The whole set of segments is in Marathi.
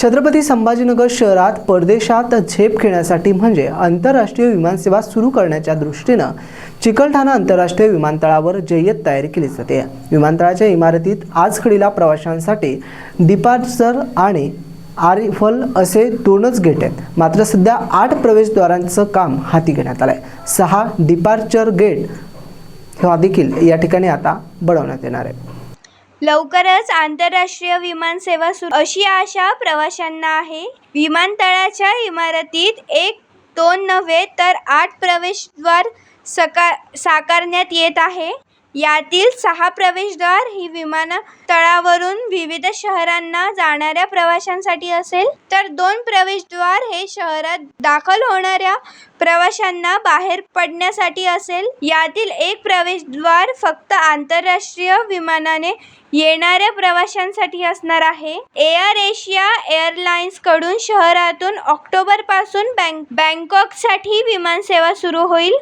छत्रपती संभाजीनगर शहरात परदेशात झेप घेण्यासाठी म्हणजे आंतरराष्ट्रीय विमानसेवा सुरू करण्याच्या दृष्टीनं चिकलठाणा आंतरराष्ट्रीय विमानतळावर जय्यत तयारी केली जाते. विमानतळाच्या इमारतीत आज खडीला प्रवाशांसाठी डिपार्चर आणि आरिफल असे दोनच गेट आहेत. मात्र सध्या आठ प्रवेशद्वारांचं काम हाती घेण्यात आलं आहे सहा डिपार्चर गेट हा देखील या ठिकाणी आता बनवण्यात येणार आहे. लवकरच आंतरराष्ट्रीय विमानसेवा सुरू. अशी आशा प्रवाशांना आहे. विमानतळाच्या इमारतीत एक दोन नव्हे तर आठ प्रवेशद्वार सका साकारण्यात येत आहे. यातील सहा प्रवेशद्वार ही विमानतळावरून विविध शहरांना जाणाऱ्या प्रवाशांसाठी असेल. तर दोन प्रवेशद्वार हे शहरात दाखल होणाऱ्या प्रवाशांना बाहेर पडण्यासाठी असेल. यातील एक प्रवेशद्वार फक्त आंतरराष्ट्रीय विमानाने येणाऱ्या प्रवाशांसाठी असणार आहे. एअर एशिया एअरलाइन्सकडून शहरातून ऑक्टोबरपासून बँक बँकॉकसाठी विमानसेवा सुरू होईल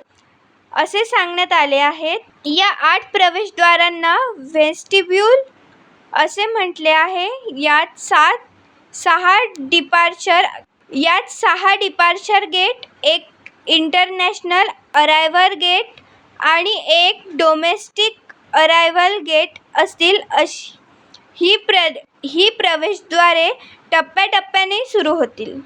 असे सांगण्यात आले आहेत. या आठ प्रवेशद्वारांना व्हेस्टिब्यूल असे म्हटले आहे. यात सात सहा डिपार्चर यात सहा डिपार्चर गेट एक इंटरनॅशनल अरायव्हल गेट आणि एक डोमेस्टिक अरायव्हल गेट असतील अशी ही प्र ही प्रवेशद्वारे टप्प्याटप्प्याने सुरू होतील.